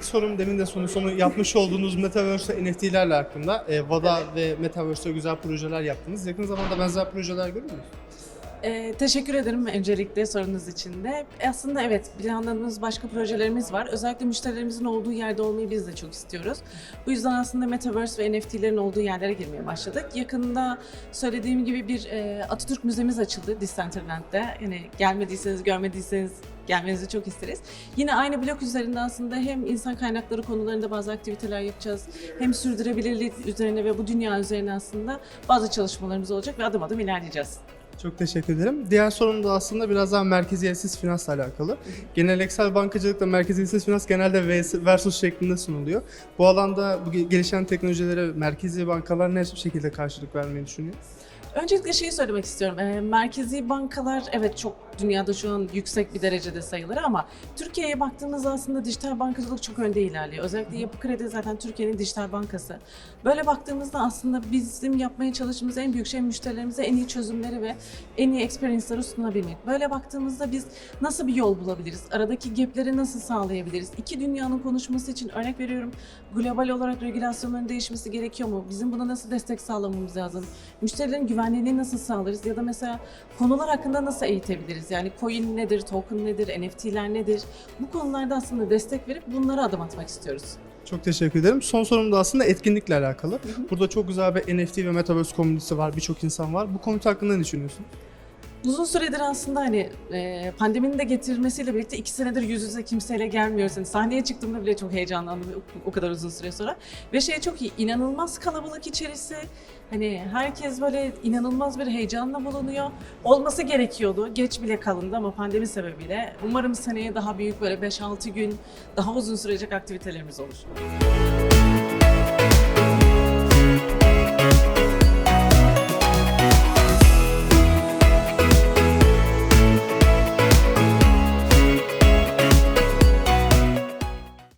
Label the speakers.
Speaker 1: İlk sorum demin de sonu sonu yapmış olduğunuz Metaverse ve NFT'lerle hakkında. E, VADA ve Metaverse'de güzel projeler yaptınız. Yakın zamanda benzer projeler görüyor musunuz?
Speaker 2: Ee, teşekkür ederim öncelikle sorunuz için de. Aslında evet planladığımız başka projelerimiz var. Özellikle müşterilerimizin olduğu yerde olmayı biz de çok istiyoruz. Bu yüzden aslında Metaverse ve NFT'lerin olduğu yerlere girmeye başladık. Yakında söylediğim gibi bir e, Atatürk Müzemiz açıldı Discenterland'de. Yani gelmediyseniz, görmediyseniz gelmenizi çok isteriz. Yine aynı blok üzerinde aslında hem insan kaynakları konularında bazı aktiviteler yapacağız. Hem sürdürülebilirlik üzerine ve bu dünya üzerine aslında bazı çalışmalarımız olacak ve adım adım ilerleyeceğiz.
Speaker 1: Çok teşekkür ederim. Diğer sorum da aslında biraz daha merkeziyetsiz finansla alakalı. Geleneksel bankacılıkla merkeziyetsiz finans genelde versus şeklinde sunuluyor. Bu alanda bu ge- gelişen teknolojilere merkezi bankalar ne şekilde karşılık vermeyi düşünüyor?
Speaker 2: Öncelikle şeyi söylemek istiyorum. Ee, merkezi bankalar evet çok dünyada şu an yüksek bir derecede sayılır ama Türkiye'ye baktığımızda aslında dijital bankacılık çok önde ilerliyor. Özellikle Yapı Kredi zaten Türkiye'nin dijital bankası. Böyle baktığımızda aslında bizim yapmaya çalıştığımız en büyük şey müşterilerimize en iyi çözümleri ve en iyi experience'ları sunabilmek. Böyle baktığımızda biz nasıl bir yol bulabiliriz? Aradaki gapleri nasıl sağlayabiliriz? İki dünyanın konuşması için örnek veriyorum. Global olarak regülasyonların değişmesi gerekiyor mu? Bizim buna nasıl destek sağlamamız lazım? Müşterilerin güvenliğini nasıl sağlarız? Ya da mesela konular hakkında nasıl eğitebiliriz? Yani coin nedir, token nedir, NFT'ler nedir? Bu konularda aslında destek verip bunlara adım atmak istiyoruz.
Speaker 1: Çok teşekkür ederim. Son sorum da aslında etkinlikle alakalı. Burada çok güzel bir NFT ve Metaverse komünitesi var, birçok insan var. Bu komünite hakkında ne düşünüyorsun?
Speaker 2: Uzun süredir aslında hani e, pandeminin de getirmesiyle birlikte iki senedir yüz yüze kimseyle gelmiyoruz. Hani sahneye çıktığımda bile çok heyecanlandım o, o kadar uzun süre sonra. Ve şey çok iyi, inanılmaz kalabalık içerisi. Hani herkes böyle inanılmaz bir heyecanla bulunuyor. Olması gerekiyordu. Geç bile kalındı ama pandemi sebebiyle. Umarım seneye daha büyük böyle 5-6 gün daha uzun sürecek aktivitelerimiz olur.